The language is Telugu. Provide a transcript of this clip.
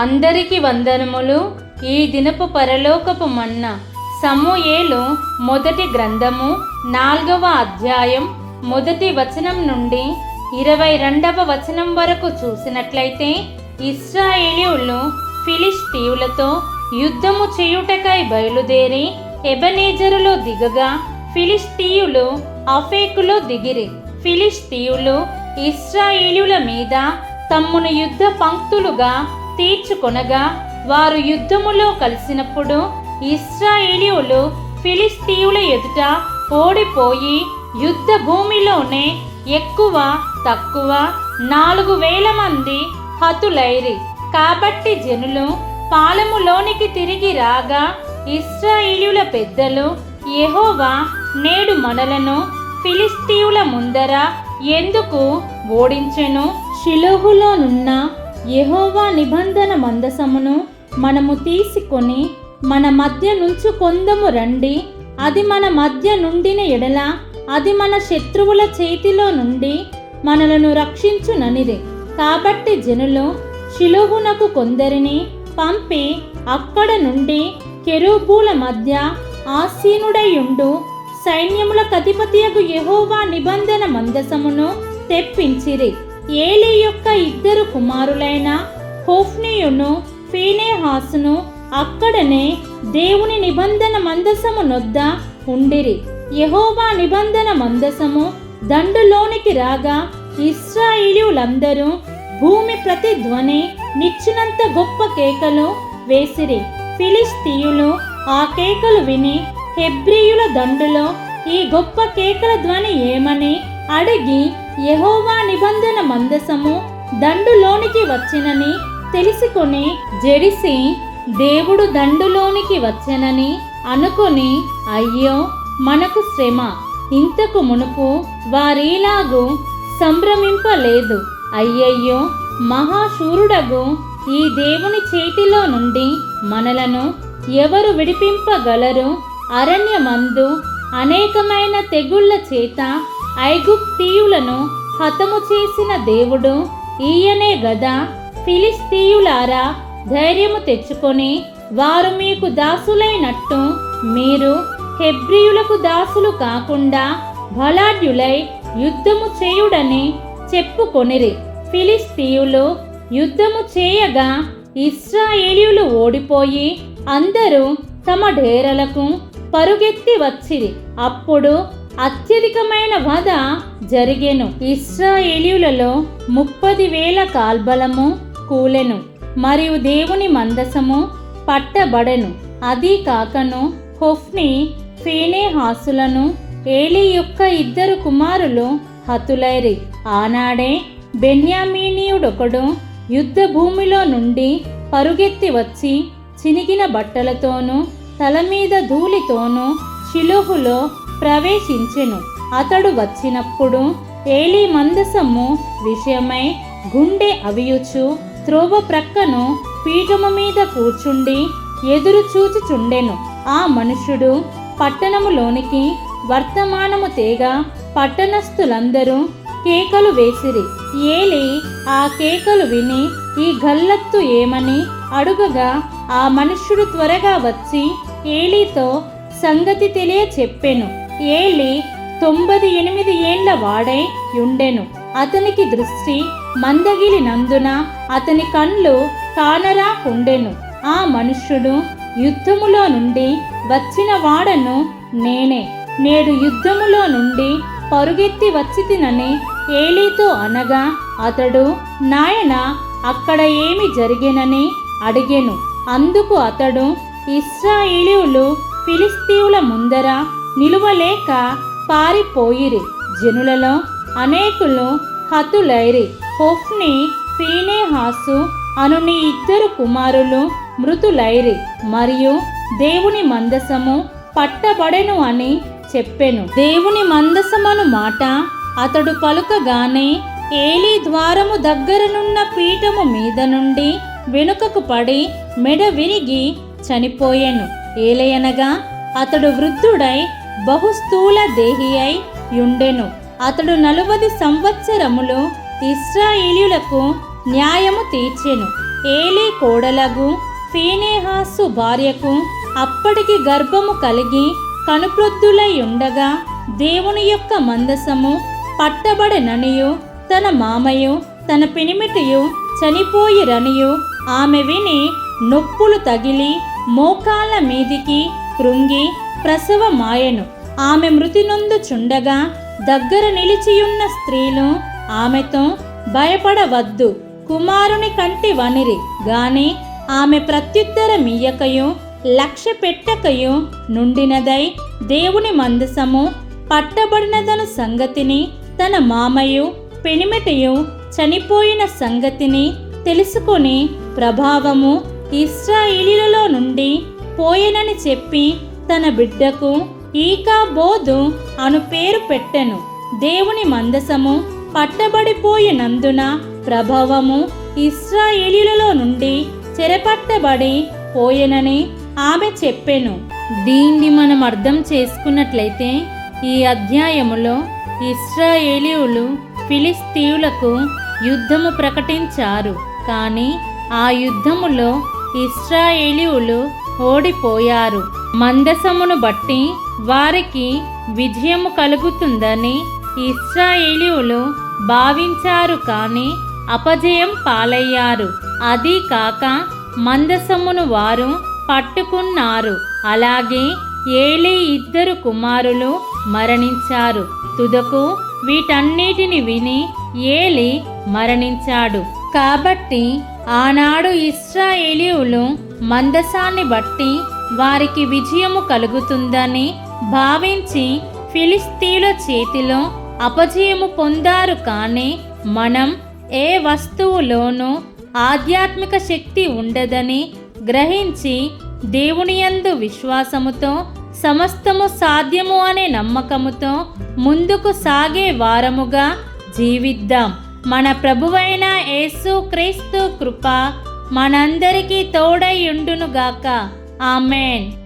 అందరికీ వందనములు. ఈ దినపు పరలోకపు మన్న సమూయేలు మొదటి గ్రంథము నాలుగవ అధ్యాయం మొదటి వచనం నుండి ఇరవై రెండవ వచనం వరకు చూసినట్లయితే ఇస్రాయేలీయులు ఫిలిస్తీవులతో యుద్ధము చేయుటకై బయలుదేరి ఎబనేజరులో దిగగా ఫిలిస్తీయులు అఫేకులో దిగిరి. ఫిలిస్తీయులు ఇస్రాయేలీయుల మీద తమ్మును యుద్ధ పంక్తులుగా తీర్చుకొనగా వారు యుద్ధములో కలిసినప్పుడు ఇస్రాయేలీయులు ఫిలిస్తీయుల ఎదుట ఓడిపోయి యుద్ధ భూమిలోనే ఎక్కువ తక్కువ నాలుగు వేల మంది హతులైరి. కాబట్టి జనులు పాలములోనికి తిరిగి రాగా ఇస్రాయేలీయుల పెద్దలు యెహోవా నేడు మనలను ఫిలిస్తీయుల ముందర ఎందుకు ఓడించెను? షిలోహులోనున్న యహోవా నిబంధన మందసమును మనము తీసుకొని మన మధ్య నుంచి కొందము రండి. అది మన మధ్య నుండిన ఎడల అది మన శత్రువుల చేతిలో నుండి మనలను రక్షించుననిది. కాబట్టి జనులు శిలోహునకు కొందరిని పంపి అక్కడ నుండి కెరూబూల మధ్య ఆసీనుడయుండు సైన్యముల కధిపతియగు యహోవా నిబంధన మందసమును తెప్పించిరి. ఏలి యొక్క ఇద్దరు కుమారులైన హోఫ్నియును ఫీనేహాసును అక్కడనే దేవుని నిబంధన మందసము నొద్ద ఉండిరి. యహోవా నిబంధన మందసము దండులోనికి రాగా ఇస్రాయిలీలందరూ భూమి ప్రతిధ్వని నిచ్చినంత గొప్ప కేకలు వేసిరి. ఫిలిస్తీయులు ఆ కేకలు విని హెబ్రియుల దండులో ఈ గొప్ప కేకల ధ్వని ఏమని అడిగి యహోవా నిబంధన మందసము దండులోనికి వచ్చినని తెలుసుకొని జడిసి దేవుడు దండులోనికి వచ్చెనని అనుకొని అయ్యో మనకు శ్రమ. ఇంతకు మునుపు వారీలాగు సంభ్రమింపలేదు. అయ్యయ్యో మహాశూరుడగు ఈ దేవుని చేతిలో నుండి మనలను ఎవరు విడిపింపగలరు? అరణ్యమందు అనేకమైన తెగుళ్ళ చేత ఐగుప్తీయులను హతము చేసిన దేవుడు ఈయనే గదా. ఫిలిస్తీయులారా ధైర్యము తెచ్చుకొని వారు మీకు దాసులైనట్టు మీరు హెబ్రియులకు దాసులు కాకుండా బలాఢ్యులై యుద్ధము చేయుడని చెప్పుకొనిరి. ఫిలిస్తీయులు యుద్ధము చేయగా ఇస్రాయేలీయులు ఓడిపోయి అందరూ తమ డేరలకు పరుగెత్తి వచ్చిరి. అప్పుడు అత్యధికమైన వధ జరిగెను. ఇస్రాయేలీయులలో ముప్పది వేల కాల్బలము కూలెను మరియు దేవుని మందసము పట్టబడెను. అది కాకను హొఫ్ని ఫేనేహాసులను ఏలి యొక్క ఇద్దరు కుమారులు హతులైరి. ఆనాడే బెన్యామీనీయుడొకడు యుద్ధ భూమిలో నుండి పరుగెత్తి వచ్చి చినిగిన బట్టలతోనూ తల మీద ధూళితోనూ షిలోహులో ప్రవేశించెను. అతడు వచ్చినప్పుడు ఏలి మందసము విషయమై గుండె అవియుచు త్రోవ ప్రక్కను పీఠము మీద కూర్చుండి ఎదురు చూచుచుండెను. ఆ మనుషుడు పట్టణములోనికి వర్తమానము తేగ పట్టణస్థులందరూ కేకలు వేసిరి. ఏలి ఆ కేకలు విని ఈ గల్లత్తు ఏమని అడుగగా ఆ మనుష్యుడు త్వరగా వచ్చి ఏలీతో సంగతి తెలియ చెప్పెను. ఏలి తొంభై ఎనిమిది ఏండ్ల వాడై ఉండెను అతనికి దృష్టి మందగిలినందున అతని కళ్ళు కానరాకుండెను ఆ మనుష్యుడు యుద్ధములో నుండి వచ్చిన వాడను నేనే. నేడు యుద్ధములో నుండి పరుగెత్తి వచ్చితినని ఏలీతో అనగా అతడు నాయన అక్కడ ఏమి జరిగేనని అడిగెను. అందుకు అతడు ఇస్రాయేలీయులు ఫిలిస్తీవుల ముందర నిలువలేక పారిపోయిరి. జనులలో అనేకులు హతులైరి. హొఫ్ని ఫీనేహాసు అను నీ ఇద్దరు కుమారులు మృతులైరి. మరియు దేవుని మందసము పట్టబడెను అని చెప్పెను. దేవుని మందసమను మాట అతడు పలుకగానే ఏలీ ద్వారము దగ్గరనున్న పీఠము మీద నుండి వెనుకకు పడి మెడ విరిగి చనిపోయాను. ఏలయనగా అతడు వృద్ధుడై బహుస్థూల దేహి అయి యుండెను. అతడు నలువది సంవత్సరములు ఇస్రాయేలీయులకు న్యాయము తీర్చెను. ఏలే కోడలగు ఫీనేహాసు భార్యకు అప్పటికి గర్భము కలిగి కనుప్రొద్దులై ఉండగా దేవుని యొక్క మందసము పట్టబడననియు తన మామయు తన పెనిమిటియు చనిపోయిరనియు ఆమె విని నొప్పులు తగిలి మోకాళ్ళ మీదికి కృంగి ప్రసవమాయెను. ఆమె మృతి నొందుచుండగా దగ్గర నిలిచియున్న స్త్రీలు ఆమెతో భయపడవద్దు కుమారుని కంటి వనిరి గాని ఆమె ప్రత్యుత్తరమియ్యకయు లక్ష్య పెట్టకయు నుండినదై దేవుని మందసము పట్టబడినదను సంగతిని తన మామయు పెనిమిటయు చనిపోయిన సంగతిని తెలుసుకొని ప్రభావము ఇస్రాయిలీలలో నుండి పోయెనని చెప్పి తన బిడ్డకు ఈకా బోధు అను పేరు పెట్టెను. దేవుని మందసము పట్టబడిపోయినందున ప్రభావము ఇస్రాయేలీలలో నుండి చెరపట్టబడి పోయెనని ఆమె చెప్పెను. దీన్ని మనం అర్థం చేసుకున్నట్లయితే ఈ అధ్యాయములో ఇస్రాయేలీయులు ఫిలిస్తీయులకు యుద్ధము ప్రకటించారు. కానీ ఆ యుద్ధములో ఇస్రాయేలీయులు ఓడిపోయారు. మందసమును బట్టి వారికి విజయము కలుగుతుందని ఇస్రాయేలీయులు భావించారు కానీ అపజయం పాలయ్యారు. అది కాక మందసమును వారు పట్టుకున్నారు. అలాగే ఏలీ ఇద్దరు కుమారులు మరణించారు. తుదకు వీటన్నిటిని విని ఏలి మరణించాడు. కాబట్టి ఆనాడు ఇస్రాయేలీయులు మందసాన్ని బట్టి వారికి విజయము కలుగుతుందని భావించి ఫిలిస్తీన్ల చేతిలో అపజయము పొందారు కానీ మనం ఏ వస్తువులోనూ ఆధ్యాత్మిక శక్తి ఉండదని గ్రహించి దేవునియందు విశ్వాసముతో సమస్తము సాధ్యము అనే నమ్మకముతో ముందుకు సాగే వారముగా జీవిద్దాం. మన ప్రభువైన యేసు క్రీస్తు కృప మనందరికీ తోడై ఉండునుగాక. ఆమెన్.